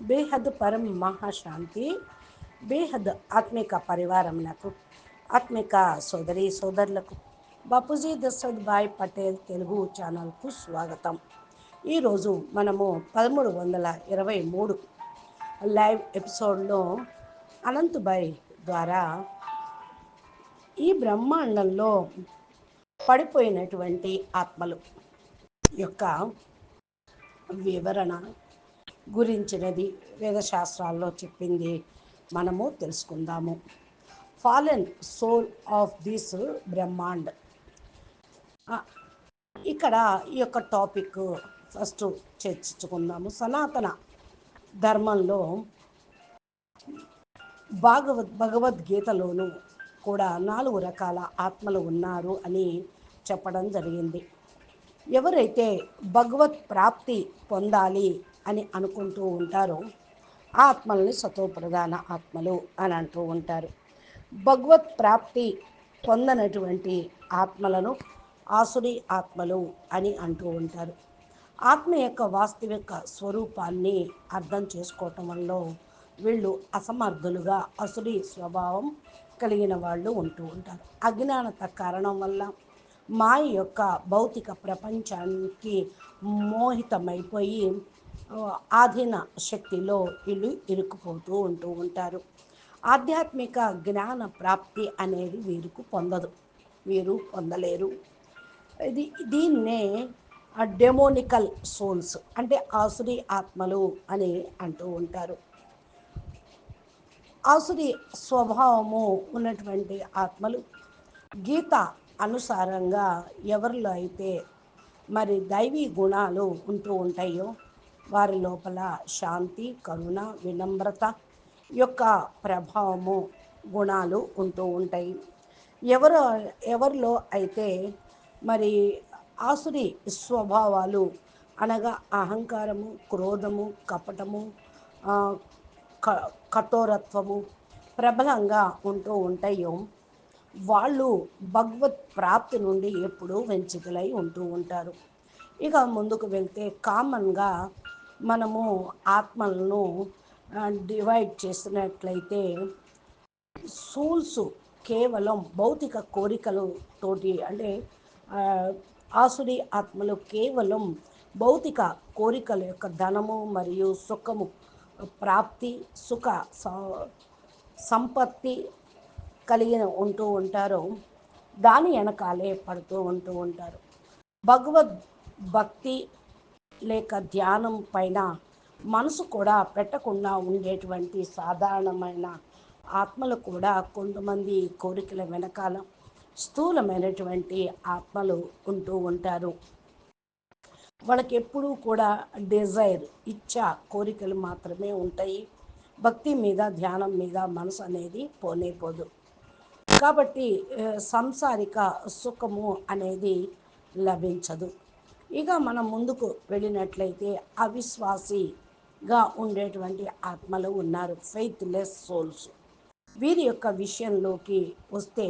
బేహద్ పరం మహాశాంతి బేహద్ ఆత్మిక పరివారములకు ఆత్మిక సోదరి సోదరులకు బాపూజీ దశరథ్ భాయ్ పటేల్ తెలుగు ఛానల్కు స్వాగతం. ఈరోజు మనము పదమూడు వందల ఇరవై మూడు లైవ్ ఎపిసోడ్లో అనంతుబాయ్ ద్వారా ఈ బ్రహ్మాండంలో పడిపోయినటువంటి ఆత్మలు యొక్క వివరణ గురించినది వేదశాస్త్రాల్లో చెప్పింది మనము తెలుసుకుందాము. Fallen soul of this brahmand ఇక్కడ ఈ యొక్క టాపిక్ ఫస్ట్ చర్చించుకుందాము. సనాతన ధర్మంలో భాగవత్ భగవద్గీతలోను కూడా నాలుగు రకాల ఆత్మలు ఉన్నారు అని చెప్పడం జరిగింది. ఎవరైతే భగవత్ ప్రాప్తి పొందాలి అని అనుకుంటూ ఉంటారో. ఆ ఆత్మల్ని సతోప్రధాన ఆత్మలు అని అంటూ ఉంటారు. భగవత్ ప్రాప్తి పొందనటువంటి ఆత్మలను ఆసురి ఆత్మలు అని అంటూ ఉంటారు. ఆత్మ యొక్క వాస్తవిక స్వరూపాన్ని అర్థం చేసుకోవటం వల్ల వీళ్ళు అసమర్థులుగా అసురి స్వభావం కలిగిన వాళ్ళు ఉంటూ ఉంటారు. అజ్ఞానత కారణం వల్ల మాయ యొక్క భౌతిక ప్రపంచానికి మోహితమైపోయి ఆధీన శక్తిలో వీళ్ళు ఇరుక్కుపోతూ ఉంటూ ఉంటారు. ఆధ్యాత్మిక జ్ఞాన ప్రాప్తి అనేది వీరికి పొందదు. వీరు పొందలేరు. ఇది దీన్నే డెమోనికల్ సోల్స్ అంటే ఆసురి ఆత్మలు అని అంటూ ఉంటారు. ఆసురి స్వభావము ఉన్నటువంటి ఆత్మలు గీత అనుసారంగా ఎవరిలో అయితే మరి దైవీ గుణాలు ఉంటూ ఉంటాయో వారి లోపల శాంతి కరుణ వినమ్రత యొక్క ప్రభావము గుణాలు ఉంటూ ఉంటాయి. ఎవరు ఎవరిలో అయితే మరి ఆసురి స్వభావాలు అనగా అహంకారము క్రోధము కపటము క- కఠోరత్వము ప్రబలంగా ఉంటూ ఉంటాయో వాళ్ళు భగవత్ ప్రాప్తి నుండి ఎప్పుడూ వెంచితులై ఉంటూ ఉంటారు. ఇక ముందుకు వెళ్తే కామన్గా మనము ఆత్మలను డివైడ్ చేసినట్లయితే సోల్స్ కేవలం భౌతిక కోరికలు తోటి అంటే ఆసుడి ఆత్మలు కేవలం భౌతిక కోరికల యొక్క ధనము మరియు సుఖము ప్రాప్తి సుఖ సంపత్తి కలిగిన ఉంటూ ఉంటారో. దాని వెనకాలే పడుతూ ఉంటూ ఉంటారు. భగవద్ భక్తి లేక ధ్యానం పైన మనసు కూడా పెట్టకుండా ఉండేటువంటి సాధారణమైన ఆత్మలు కూడా కొంతమంది కోరికల వెనకాల స్థూలమైనటువంటి ఆత్మలు ఉంటూ ఉంటారు. వాళ్ళకి ఎప్పుడూ కూడా డిజైర్ ఇచ్చ కోరికలు మాత్రమే ఉంటాయి. భక్తి మీద ధ్యానం మీద మనసు అనేది పోనే పోదు కాబట్టి సంసారిక సుఖము అనేది లభించదు. ఇక మనం ముందుకు వెళ్ళినట్లయితే అవిశ్వాసిగా ఉండేటువంటి ఆత్మలు ఉన్నారు ఫెయిత్లెస్ సోల్స్ వీరి యొక్క విషయంలోకి వస్తే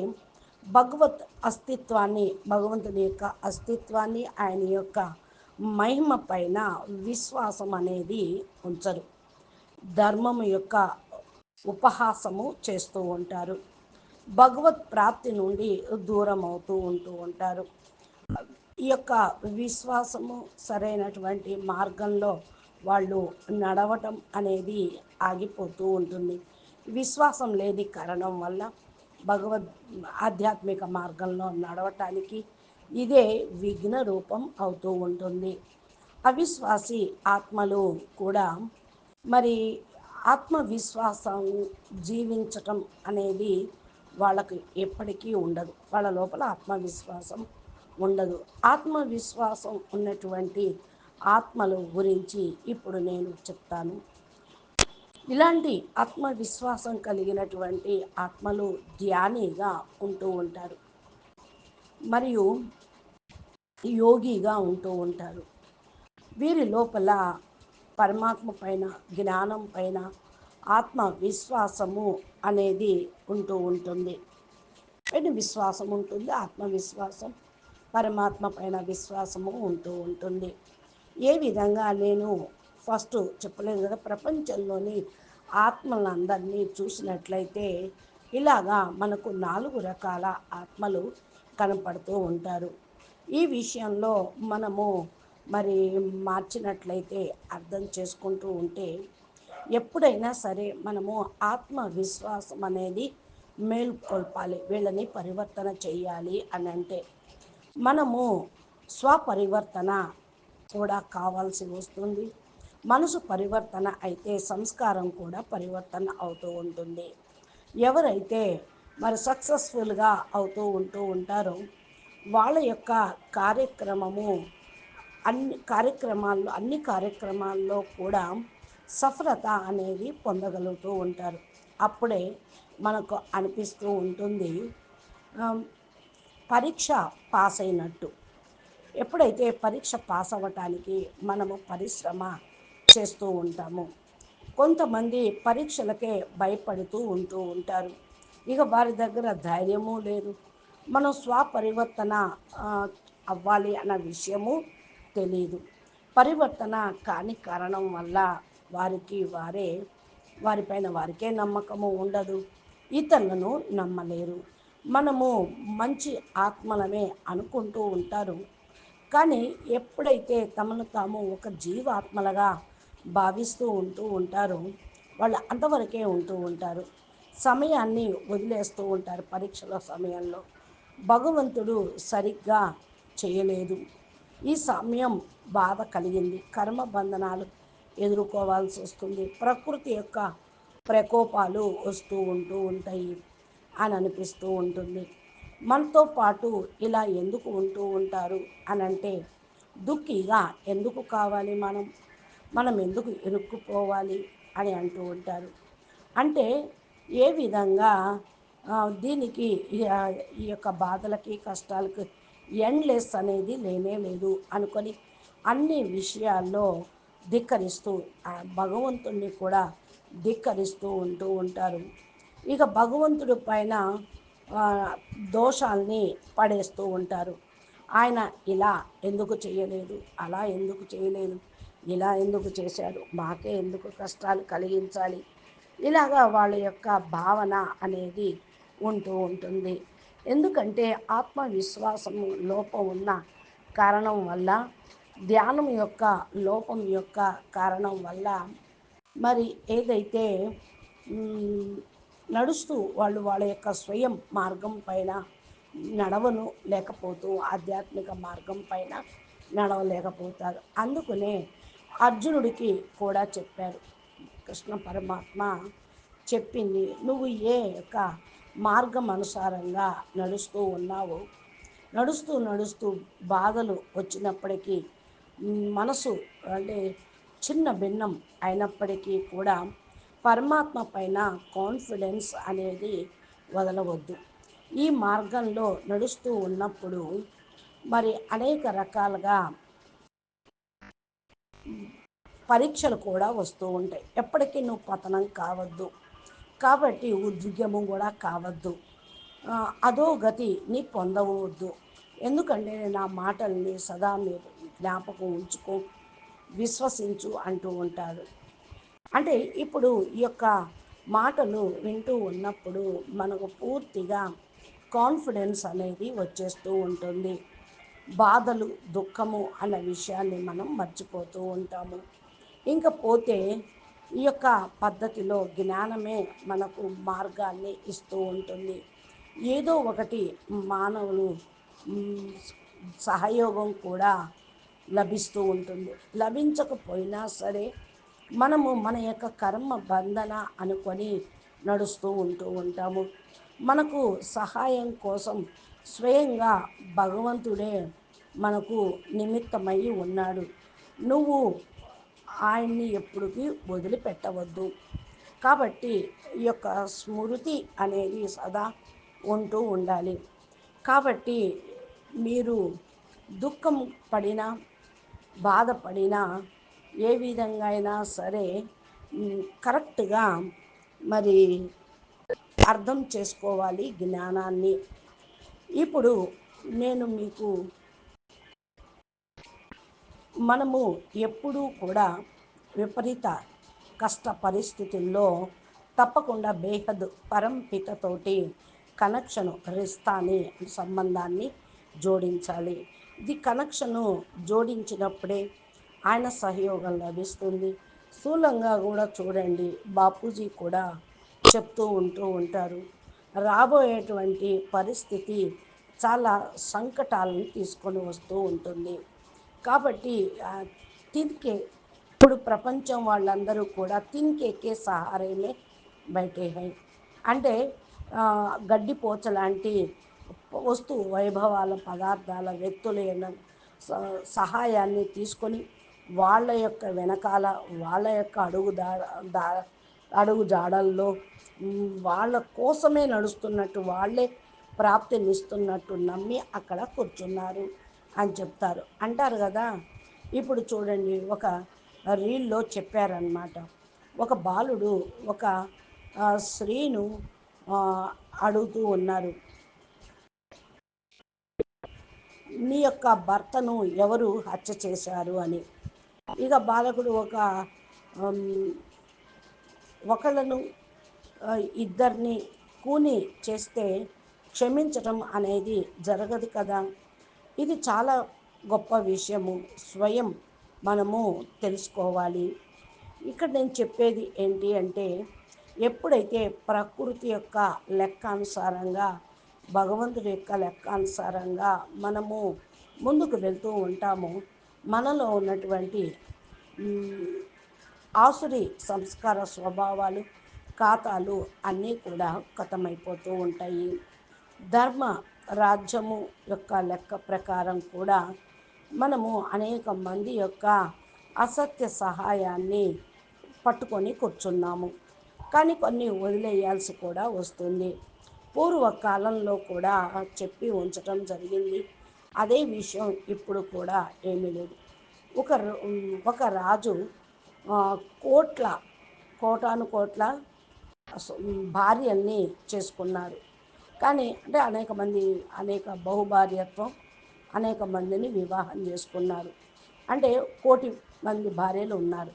భగవత్ అస్తిత్వాన్ని భగవంతుని యొక్క అస్తిత్వాన్ని ఆయన యొక్క మహిమ పైన విశ్వాసం అనేది ఉంచరు. ధర్మము యొక్క ఉపహాసము చేస్తూ ఉంటారు. భగవత్ ప్రాప్తి నుండి దూరం అవుతూ ఉంటూ ఉంటారు. ఈ యొక్క విశ్వాసము సరైనటువంటి మార్గంలో వాళ్ళు నడవటం అనేది ఆగిపోతూ ఉంటుంది. విశ్వాసం లేని కారణం వల్ల భగవద్ ఆధ్యాత్మిక మార్గంలో నడవటానికి ఇదే విఘ్న రూపం అవుతూ ఉంటుంది. అవిశ్వాసి ఆత్మలు కూడా మరి ఆత్మవిశ్వాసం జీవించటం అనేది వాళ్ళకి ఎప్పటికీ ఉండదు. వాళ్ళ లోపల ఆత్మవిశ్వాసం ఉండదు. ఆత్మవిశ్వాసం ఉన్నటువంటి ఆత్మల గురించి ఇప్పుడు నేను చెప్తాను. ఇలాంటి ఆత్మవిశ్వాసం కలిగినటువంటి ఆత్మలు ధ్యానిగా ఉంటూ ఉంటారు. మరియు యోగిగా ఉంటూ ఉంటారు. వీరి లోపల పరమాత్మ పైన జ్ఞానం పైన ఆత్మవిశ్వాసము అనేది ఉంటూ ఉంటుంది. పైన విశ్వాసం ఉంటుంది? ఆత్మవిశ్వాసం. పరమాత్మ పైన విశ్వాసము ఉంటూ ఉంటుంది. ఏ విధంగా నేను ఫస్ట్ చెప్పలేదు కదా ప్రపంచంలోని ఆత్మలందరినీ చూసినట్లయితే ఇలాగా మనకు నాలుగు రకాల ఆత్మలు కనపడుతూ ఉంటారు. ఈ విషయంలో మనము మరి మార్చినట్లయితే అర్థం చేసుకుంటూ ఉంటే ఎప్పుడైనా సరే మనము ఆత్మవిశ్వాసం అనేది మేల్కొల్పాలి వీళ్ళని పరివర్తన చేయాలి అని అంటే మనము స్వపరివర్తన కూడా కావాల్సి వస్తుంది. మనసు పరివర్తన అయితే సంస్కారం కూడా పరివర్తన అవుతూ ఉంటుంది. ఎవరైతే మరి సక్సెస్ఫుల్గా అవుతూ ఉంటూ ఉంటారో వాళ్ళ యొక్క కార్యక్రమము అన్ని కార్యక్రమాల్లో అన్ని కార్యక్రమాల్లో కూడా సఫలత అనేది పొందగలుగుతూ ఉంటారు. అప్పుడే మనకు అనిపిస్తూ ఉంటుంది. పరీక్ష పాస్ అయినట్టు ఎప్పుడైతే పరీక్ష పాస్ అవ్వటానికి మనము పరిశ్రమ చేస్తూ ఉంటాము కొంతమంది పరీక్షలకే భయపడుతూ ఉంటూ ఉంటారు. ఇక వారి దగ్గర ధైర్యము లేదు. మనం స్వపరివర్తన అవ్వాలి అన్న విషయము తెలియదు పరివర్తన కాని కారణం వల్ల వారికి వారే వారిపైన వారికే నమ్మకము ఉండదు. ఇతరులను నమ్మలేరు. మనము మంచి ఆత్మలమే అనుకుంటూ ఉంటారు. కానీ ఎప్పుడైతే తమను తాము ఒక జీవాత్మలుగా భావిస్తూ ఉంటూ ఉంటారో వాళ్ళు అంతవరకే ఉంటూ ఉంటారు. సమయాన్ని వదిలేస్తూ ఉంటారు పరీక్షల సమయంలో. భగవంతుడు సరిగ్గా చేయలేదు. ఈ సమయం బాధ కలిగింది. కర్మ బంధనాలు ఎదుర్కోవాల్సి వస్తుంది. ప్రకృతి యొక్క ప్రకోపాలు వస్తూ ఉంటూ ఉంటాయి. అని అనిపిస్తూ ఉంటుంది. మనతో పాటు ఇలా ఎందుకు ఉంటూ ఉంటారు అని అంటే దుఃఖిగా ఎందుకు కావాలి మనం? మనం ఎందుకు ఇరుక్కుపోవాలి అని అంటూ ఉంటారు. అంటే ఏ విధంగా దీనికి ఈ యొక్క బాధలకి కష్టాలకి ఎండ్లెస్ అనేది లేనే లేదు అనుకొని అన్ని విషయాల్లో ధిక్కరిస్తూ భగవంతుణ్ణి కూడా ధిక్కరిస్తూ ఉంటూ ఉంటారు. ఇక భగవంతుడి పైన దోషాల్ని పడేస్తూ ఉంటారు. ఆయన ఇలా ఎందుకు చేయలేదు అలా ఎందుకు చేయలేదు ఇలా ఎందుకు చేశారు మాకే ఎందుకు కష్టాలు కలిగించాలి. ఇలాగా వాళ్ళ యొక్క భావన అనేది ఉంటూ ఉంటుంది. ఎందుకంటే ఆత్మవిశ్వాసం లోపం ఉన్న కారణం వల్ల ధ్యానం యొక్క లోపం యొక్క కారణం వల్ల మరి ఏదైతే నడుస్తూ వాళ్ళు వాళ్ళ యొక్క స్వయం మార్గం పైన నడవను లేకపోతూ ఆధ్యాత్మిక మార్గం పైన నడవలేకపోతారు. అందుకనే అర్జునుడికి కూడా చెప్పారు కృష్ణ పరమాత్మ చెప్పింది నువ్వు ఏ యొక్క మార్గం అనుసారంగా నడుస్తూ ఉన్నావు నడుస్తూ నడుస్తూ బాధలు వచ్చినప్పటికీ మనసు అంటే చిన్న భిన్నం అయినప్పటికీ కూడా పరమాత్మ పైన కాన్ఫిడెన్స్ అనేది వదలవద్దు. ఈ మార్గంలో నడుస్తూ ఉన్నప్పుడు మరి అనేక రకాలుగా పరీక్షలు కూడా వస్తూ ఉంటాయి. ఎప్పటికీ నువ్వు పతనం కావద్దు. కాబట్టి ఉద్యోగము కూడా కావద్దు. అదో గతి నీ పొందవద్దు. ఎందుకంటే నా మాటల్ని సదా మీరు జ్ఞాపకం ఉంచుకో విశ్వసించు అంటూ ఉంటాడు అంటే ఇప్పుడు ఈ యొక్క మాటలు వింటూ ఉన్నప్పుడు మనకు పూర్తిగా కాన్ఫిడెన్స్ అనేది వచ్చేస్తూ ఉంటుంది. బాధలు దుఃఖము అన్న విషయాన్ని మనం మర్చిపోతూ ఉంటాము. ఇంకా పోతే ఈ యొక్క పద్ధతిలో జ్ఞానమే మనకు మార్గాన్ని ఇస్తూ ఉంటుంది. ఏదో ఒకటి మానవులు సహయోగం కూడా లభిస్తూ ఉంటుంది. లభించకపోయినా సరే మనము మన యొక్క కర్మ బంధన అనుకొని నడుస్తూ ఉంటూ ఉంటాము. మనకు సహాయం కోసం స్వయంగా భగవంతుడే మనకు నిమిత్తమై ఉన్నాడు. నువ్వు ఆయన్ని ఎప్పటికీ వదిలిపెట్టవద్దు. కాబట్టి ఈ యొక్క స్మృతి అనేది సదా ఉంటూ ఉండాలి. కాబట్టి మీరు దుఃఖం పడినా బాధపడినా ఏ విధంగా అయినా సరే కరెక్ట్గా మరి అర్థం చేసుకోవాలి జ్ఞానాన్ని. ఇప్పుడు నేను మీకు మనము ఎప్పుడూ కూడా విపరీత కష్ట పరిస్థితుల్లో తప్పకుండా బేహద్ పరంపితతోటి కనెక్షను రిస్తాని సంబంధాన్ని జోడించాలి. ఇది కనెక్షను జోడించినప్పుడే ఆయన సహయోగం లభిస్తుంది. స్థూలంగా కూడా చూడండి. బాపూజీ కూడా చెప్తూ ఉంటూ ఉంటారు. రాబోయేటువంటి పరిస్థితి చాలా సంకటాలను తీసుకొని వస్తూ ఉంటుంది. కాబట్టి తిన్కే ఇప్పుడు ప్రపంచం వాళ్ళందరూ కూడా తిన్కేకే సహారమే బయటేహాయి. అంటే గడ్డిపోచ లాంటి వస్తువు వైభవాల పదార్థాల వ్యక్తుల సహాయాన్ని తీసుకొని వాళ్ళ యొక్క వెనకాల వాళ్ళ యొక్క అడుగు దా అడుగు జాడల్లో వాళ్ళ కోసమే నడుస్తున్నట్టు వాళ్ళే ప్రాప్తినిస్తున్నట్టు నమ్మి అక్కడ కూర్చున్నారు అని చెప్తారు. అంటారు కదా ఇప్పుడు చూడండి ఒక రీల్లో చెప్పారనమాట ఒక బాలుడు ఒక స్త్రీను అడుగుతూ ఉన్నారు. నీ యొక్క భర్తను ఎవరు హత్య చేశారు? అని. ఇక బాలకుడు ఒక ఒకళ్ళను ఇద్దరిని కూని చేస్తే క్షమించటం అనేది జరగదు కదా. ఇది చాలా గొప్ప విషయము. స్వయం మనము తెలుసుకోవాలి. ఇక్కడ నేను చెప్పేది ఏంటి అంటే ఎప్పుడైతే ప్రకృతి యొక్క లెక్కానుసారంగా భగవంతుడి యొక్క లెక్కానుసారంగా మనము ముందుకు వెళ్తూ ఉంటామో మనలో ఉన్నటువంటి ఆసురి సంస్కార స్వభావాలు ఖాతాలు అన్నీ కూడా ఖతమైపోతూ ఉంటాయి. ధర్మ రాజ్యము యొక్క లెక్క ప్రకారం కూడా మనము అనేక మంది యొక్క అసత్య సహాయాన్ని పట్టుకొని కూర్చున్నాము. కానీ కొన్ని వదిలేయాల్సి కూడా వస్తుంది. పూర్వకాలంలో కూడా చెప్పి ఉంచటం జరిగింది. అదే విషయం ఇప్పుడు కూడా ఏమీ లేదు. ఒక ఒక రాజు కోట్ల కోటాను కోట్ల భార్యల్ని చేసుకున్నారు. కానీ అంటే అనేక మంది అనేక బహుభార్యత్వం అనేక మందిని వివాహం చేసుకున్నారు. అంటే కోటి మంది భార్యలు ఉన్నారు.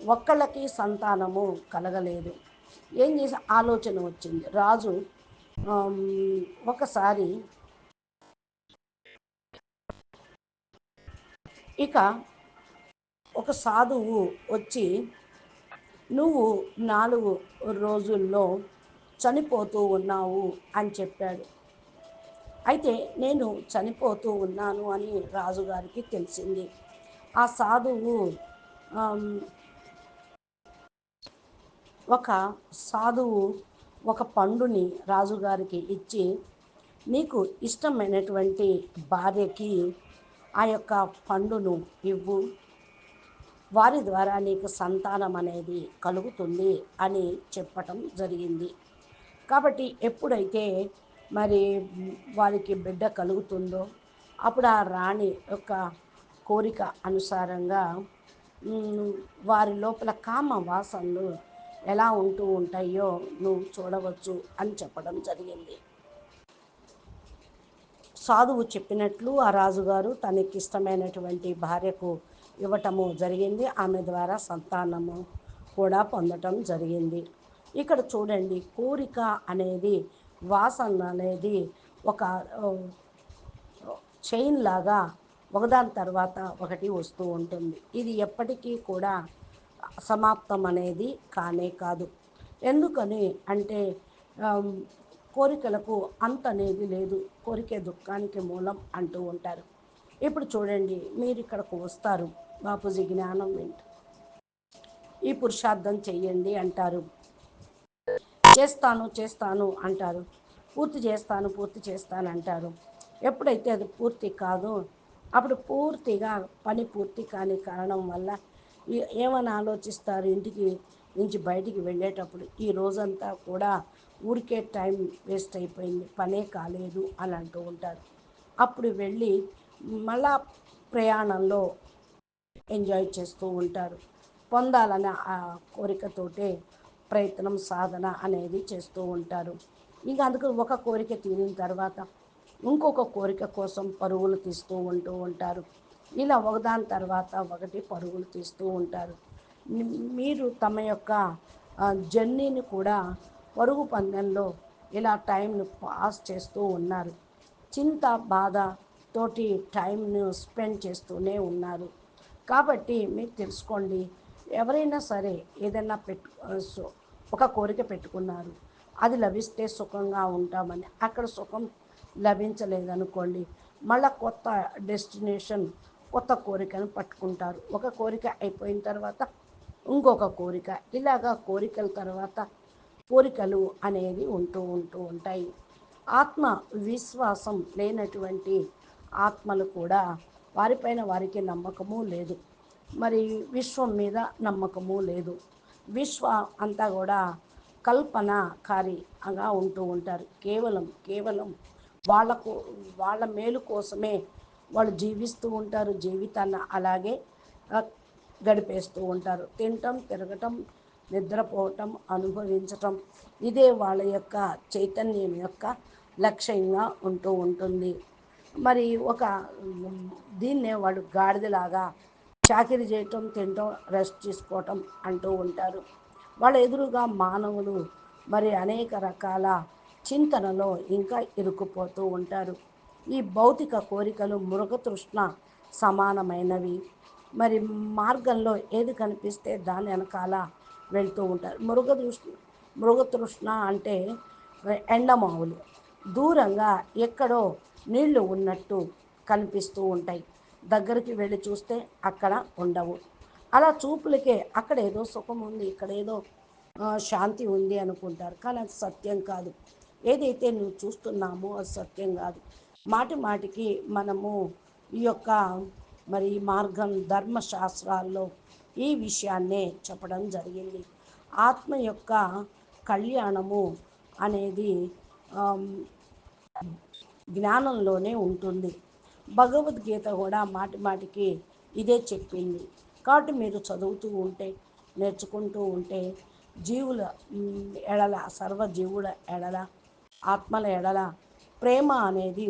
ఒక్కళ్ళకి సంతానము కలగలేదు. ఏం చేసి ఆలోచన వచ్చింది. రాజు ఒకసారి ఇక ఒక సాధువు వచ్చి నువ్వు నాలుగు రోజుల్లో చనిపోతూ ఉన్నావు అని చెప్పాడు. అయితే నేను చనిపోతూ ఉన్నాను అని రాజుగారికి తెలిసింది. ఆ సాధువు ఒక సాధువు ఒక పండుని రాజుగారికి ఇచ్చి నీకు ఇష్టమైనటువంటి భార్యకి ఆ యొక్క పండును ఇవ్వు. వారి ద్వారా నీకు సంతానం అనేది కలుగుతుంది అని చెప్పటం జరిగింది. కాబట్టి ఎప్పుడైతే మరి వారికి బిడ్డ కలుగుతుందో అప్పుడు ఆ రాణి యొక్క కోరిక అనుసారంగా వారి లోపల కామ వాసనలు ఎలా ఉంటూ ఉంటాయో నువ్వు చూడవచ్చు అని చెప్పడం జరిగింది. సాధువు చెప్పినట్లు ఆ రాజుగారు తనకి ఇష్టమైనటువంటి భార్యకు ఇవ్వటము జరిగింది. ఆమె ద్వారా సంతానము కూడా పొందటం జరిగింది. ఇక్కడ చూడండి కోరిక అనేది వాసన అనేది ఒక చైన్ లాగా ఒకదాని తర్వాత ఒకటి వస్తూ ఉంటుంది. ఇది ఎప్పటికీ కూడా సమాప్తం అనేది కానే కాదు. ఎందుకని అంటే కోరికలకు అంత అనేది లేదు. కోరికే దుఃఖానికి మూలం అంటూ ఉంటారు. ఇప్పుడు చూడండి మీరు ఇక్కడకు వస్తారు. బాపూజీ జ్ఞానం వింటూ. ఈ పురుషార్థం చెయ్యండి అంటారు. చేస్తాను చేస్తాను అంటారు. పూర్తి చేస్తాను పూర్తి చేస్తాను అంటారు. ఎప్పుడైతే అది పూర్తి కాదో అప్పుడు పూర్తిగా పని పూర్తి కాని కారణం వల్ల ఏమని ఆలోచిస్తారు ఇంటికి? నుంచి బయటికి వెళ్ళేటప్పుడు ఈ రోజంతా కూడా ఊరికే టైం వేస్ట్ అయిపోయింది పనే కాలేదు అని అంటూ ఉంటారు. అప్పుడు వెళ్ళి మళ్ళా ప్రయాణంలో ఎంజాయ్ చేస్తూ ఉంటారు. పొందాలనే ఆ కోరికతోటే ప్రయత్నం సాధన అనేది చేస్తూ ఉంటారు. ఇంకా అందుకు ఒక కోరిక తీరిన తర్వాత ఇంకొక కోరిక కోసం పరుగులు తీస్తూ ఉంటూ ఉంటారు. ఇలా ఒకదాని తర్వాత ఒకటి పరుగులు తీస్తూ ఉంటారు. మీరు తమ యొక్క జర్నీని కూడా పరుగు పందెంలో ఇలా టైంను పాస్ చేస్తూ ఉన్నారు. చింత బాధ తోటి టైంను స్పెండ్ చేస్తూనే ఉన్నారు. కాబట్టి మీరు తెలుసుకోండి ఎవరైనా సరే ఏదైనా పెట్టు ఒక కోరిక పెట్టుకున్నారు. అది లభిస్తే సుఖంగా ఉంటామని. అక్కడ సుఖం లభించలేదనుకోండి మళ్ళీ కొత్త డెస్టినేషన్ కొత్త కోరికను పట్టుకుంటారు. ఒక కోరిక అయిపోయిన తర్వాత ఇంకొక కోరిక. ఇలాగా కోరికల తర్వాత కోరికలు అనేది ఉంటూ ఉంటూ ఉంటాయి. ఆత్మ విశ్వాసం లేనటువంటి ఆత్మలు కూడా వారిపైన వారికి నమ్మకము లేదు. మరి విశ్వం మీద నమ్మకము లేదు. విశ్వ అంతా కూడా కల్పనకారిగా ఉంటూ ఉంటారు. కేవలం కేవలం వాళ్ళకు వాళ్ళ మేలు కోసమే వాళ్ళు జీవిస్తూ ఉంటారు. జీవితాన్ని అలాగే గడిపేస్తూ ఉంటారు. తినటం తిరగటం నిద్రపోవటం అనుభవించటం ఇదే వాళ్ళ యొక్క చైతన్యం యొక్క లక్ష్యంగా ఉంటూ ఉంటుంది. మరి ఒక దీన్నే వాళ్ళు గాడిదలాగా చాకిరి చేయటం తినటం రెస్ట్ తీసుకోవటం అంటూ ఉంటారు. వాళ్ళ ఎదురుగా మానవులు మరి అనేక రకాల చింతనలో ఇంకా ఇరుక్కుపోతూ ఉంటారు. ఈ భౌతిక కోరికలు మృగతృష్ణ సమానమైనవి. మరి మార్గంలో ఏది కనిపిస్తే దాని వెనకాల వెళ్తూ ఉంటారు. మృగదృష్ణ మృగతృష్ణ అంటే ఎండమావులు దూరంగా ఎక్కడో నీళ్ళు ఉన్నట్టు కనిపిస్తూ ఉంటాయి. దగ్గరికి వెళ్ళి చూస్తే అక్కడ ఉండవు. అలా చూపులకే అక్కడ ఏదో సుఖం ఉంది ఇక్కడ ఏదో శాంతి ఉంది అనుకుంటారు. కానీ అది సత్యం కాదు. ఏదైతే నువ్వు చూస్తున్నామో అది సత్యం కాదు. మాటి మాటికి మనము ఈ యొక్క మరి మార్గం ధర్మశాస్త్రాల్లో ఈ విషయాన్నే చెప్పడం జరిగింది. ఆత్మ యొక్క కళ్యాణము అనేది జ్ఞానంలోనే ఉంటుంది. భగవద్గీత కూడా మాటి మాటికి ఇదే చెప్పింది. కాబట్టి మీరు చదువుతూ ఉంటే నేర్చుకుంటూ ఉంటే జీవుల ఎడల సర్వజీవుల ఎడల ఆత్మల ఎడల ప్రేమ అనేది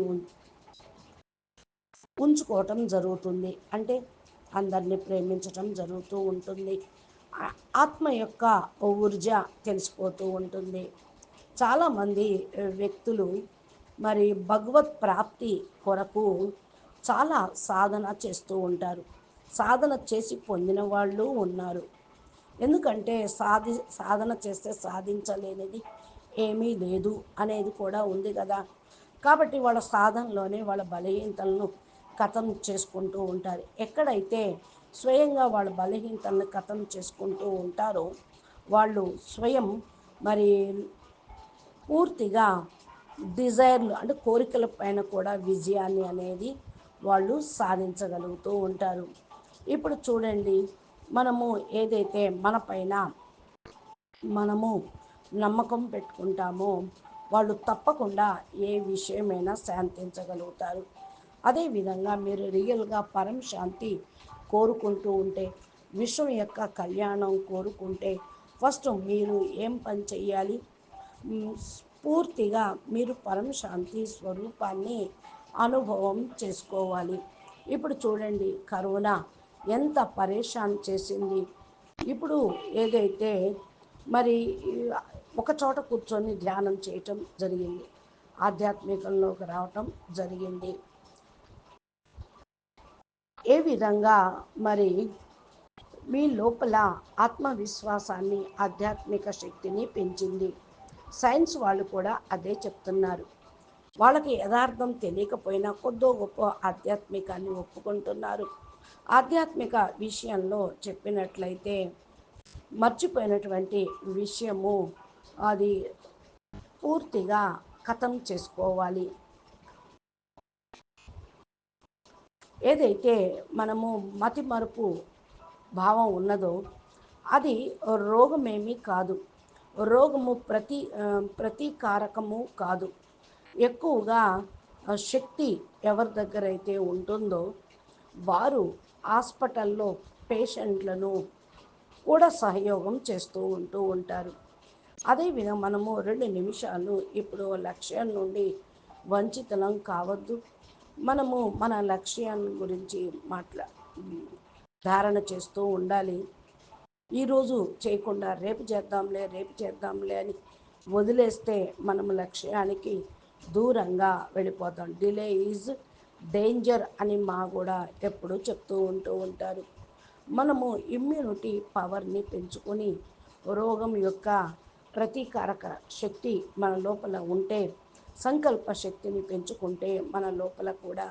ఉంచుకోవటం జరుగుతుంది. అంటే అందరినీ ప్రేమించటం జరుగుతూ ఉంటుంది. ఆత్మ యొక్క ఊర్జ తెలిసిపోతూ ఉంటుంది. చాలామంది వ్యక్తులు మరి భగవత్ ప్రాప్తి కొరకు చాలా సాధన చేస్తూ ఉంటారు. సాధన చేసి పొందిన వాళ్ళు ఉన్నారు. ఎందుకంటే సాధి సాధన చేస్తే సాధించలేనిది ఏమీ లేదు అనేది కూడా ఉంది కదా. కాబట్టి వాళ్ళ సాధనలోనే వాళ్ళ బలహీనతలను కథం చేసుకుంటూ ఉంటారు. ఎక్కడైతే స్వయంగా వాళ్ళ బలహీనతలను కథం చేసుకుంటూ ఉంటారో వాళ్ళు స్వయం మరి పూర్తిగా డిజైర్లు అంటే కోరికల పైన కూడా విజయాన్ని అనేది వాళ్ళు సాధించగలుగుతూ ఉంటారు. ఇప్పుడు చూడండి మనము ఏదైతే మన పైన మనము నమ్మకం పెట్టుకుంటామో వాళ్ళు తప్పకుండా ఏ విషయమైనా శాంతించగలుగుతారు. అదేవిధంగా మీరు రియల్గా పరం శాంతి కోరుకుంటూ ఉంటే విశ్వం యొక్క కళ్యాణం కోరుకుంటే ఫస్ట్ మీరు ఏం పని చేయాలి పూర్తిగా మీరు పరమశాంతి స్వరూపాన్ని అనుభవం చేసుకోవాలి. ఇప్పుడు చూడండి కరోనా. ఎంత పరేషాన్ చేసింది. ఇప్పుడు ఏదైతే మరి ఒక చోట కూర్చొని ధ్యానం చేయటం జరిగింది. ఆధ్యాత్మికంలోకి రావటం జరిగింది. ఏ విధంగా మరి మీ లోపల ఆత్మవిశ్వాసాన్ని ఆధ్యాత్మిక శక్తిని పెంచింది? సైన్స్ వాళ్ళు కూడా అదే చెప్తున్నారు. వాళ్ళకి యథార్థం తెలియకపోయినా కొద్దో గొప్ప ఆధ్యాత్మికాన్ని ఒప్పుకుంటున్నారు. ఆధ్యాత్మిక విషయంలో చెప్పినట్లయితే మర్చిపోయినటువంటి విషయము అది పూర్తిగా కథం చేసుకోవాలి. ఏదైతే మనము మతి మరుపు భావం ఉన్నదో అది రోగమేమీ కాదు. రోగము ప్రతి ప్రతీకారకము కాదు. ఎక్కువగా శక్తి ఎవరి దగ్గర అయితే ఉంటుందో వారు హాస్పిటల్లో పేషెంట్లను కూడా సహయోగం చేస్తూ ఉంటూ ఉంటారు. అదేవిధంగా మనము రెండు నిమిషాలు ఇప్పుడు లక్ష్యం నుండి వంచితనం కావద్దు. మనము మన లక్ష్యాన్ని గురించి మాట్లా ధారణ చేస్తూ ఉండాలి. ఈరోజు చేయకుండా రేపు చేద్దాంలే రేపు చేద్దాంలే అని వదిలేస్తే మనము లక్ష్యానికి దూరంగా వెళ్ళిపోతాం. డిలే ఈజ్ డేంజర్ అని మా కూడా ఎప్పుడూ చెప్తూ ఉంటూ ఉంటారు. మనము ఇమ్యూనిటీ పవర్ని పెంచుకొని రోగం యొక్క ప్రతీకారక శక్తి మన లోపల ఉంటే సంకల్ప శక్తిని పెంచుకుంటే మన లోపల కూడా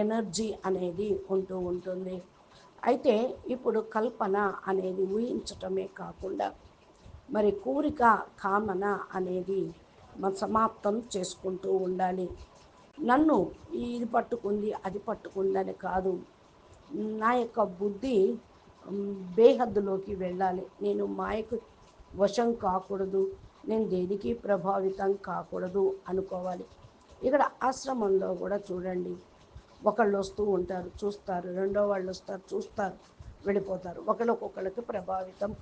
ఎనర్జీ అనేది ఉంటూ ఉంటుంది. అయితే ఇప్పుడు కల్పన అనేది ఊహించటమే కాకుండా మరి కోరిక కామన అనేది సమాప్తం చేసుకుంటూ ఉండాలి. నన్ను ఇది పట్టుకుంది అది పట్టుకుందని కాదు. నా యొక్క బుద్ధి బేహద్దులోకి వెళ్ళాలి. నేను మాయకు వశం కాకూడదు. నేను దేనికి ప్రభావితం కాకూడదు అనుకోవాలి. ఇక్కడ ఆశ్రమంలో కూడా చూడండి. ఒకళ్ళు వస్తూ ఉంటారు చూస్తారు. రెండో వాళ్ళు వస్తారు చూస్తారు. వెళ్ళిపోతారు. ఒకరికొకళ్ళకి ప్రభావితం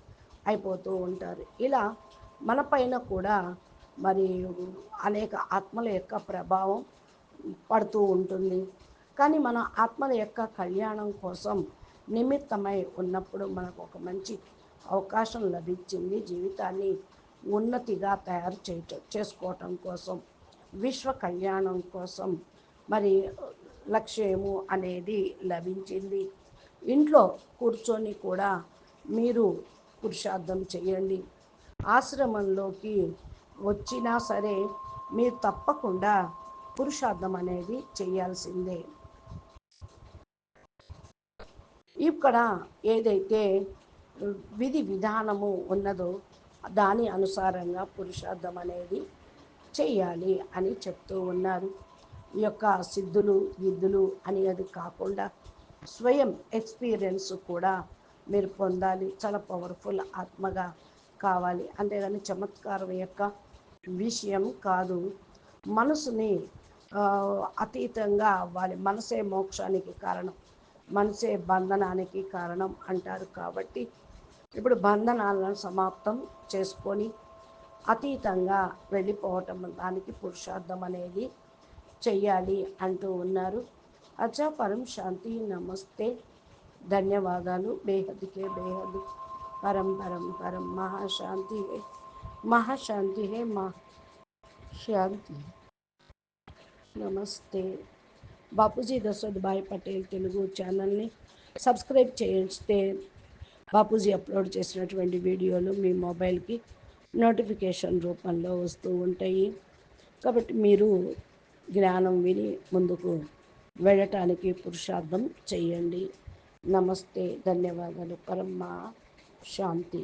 అయిపోతూ ఉంటారు. ఇలా మన పైన కూడా మరి అనేక ఆత్మల యొక్క ప్రభావం పడుతూ ఉంటుంది. కానీ మన ఆత్మల యొక్క కళ్యాణం కోసం నిమిత్తమై ఉన్నప్పుడు మనకు ఒక మంచి అవకాశం లభించింది జీవితాన్ని ఉన్నతిగా తయారు చేయటం చేసుకోవటం కోసం విశ్వ కళ్యాణం కోసం మరి లక్ష్యము అనేది లభించింది. ఇంట్లో కూర్చొని కూడా మీరు పురుషార్థం చేయండి. ఆశ్రమంలోకి వచ్చినా సరే మీరు తప్పకుండా పురుషార్థం అనేది చేయాల్సిందే. ఇక్కడ ఏదైతే విధి విధానము ఉన్నదో దాని అనుసారంగా పురుషార్థం అనేది చేయాలి అని చెప్తూ ఉన్నారు. ఈ యొక్క సిద్ధులు గిద్దులు అనేది కాకుండా స్వయం ఎక్స్పీరియన్స్ కూడా మీరు పొందాలి. చాలా పవర్ఫుల్ ఆత్మగా కావాలి. అంతేగాని చమత్కారం యొక్క విషయం కాదు. మనసుని అతీతంగా అవ్వాలి. మనసే మోక్షానికి కారణం. మనసే బంధనానికి కారణం అంటారు కాబట్టి ఇప్పుడు బంధనాలను సమాప్తం చేసుకొని అతీతంగా వెళ్ళిపోవటం దానికి పురుషార్థం అనేది చెయ్యాలి అంటూ ఉన్నారు. అచ్చా పరం శాంతి నమస్తే. ధన్యవాదాలు. బేహద్కే బేహద్ పరం పరం పరం. మహాశాంతి హే. మహాశాంతి హే. మా శాంతి నమస్తే. బాపూజీ దశరథ్ పటేల్ తెలుగు ఛానల్ని సబ్స్క్రైబ్ చేస్తే బాపూజీ అప్లోడ్ చేసినటువంటి వీడియోలు మీ మొబైల్కి నోటిఫికేషన్ రూపంలో వస్తూ ఉంటాయి. కాబట్టి మీరు జ్ఞానం విని ముందుకు వెళ్ళటానికి పురుషార్థం చేయండి. నమస్తే ధన్యవాదాలు. పరమ్మ శాంతి.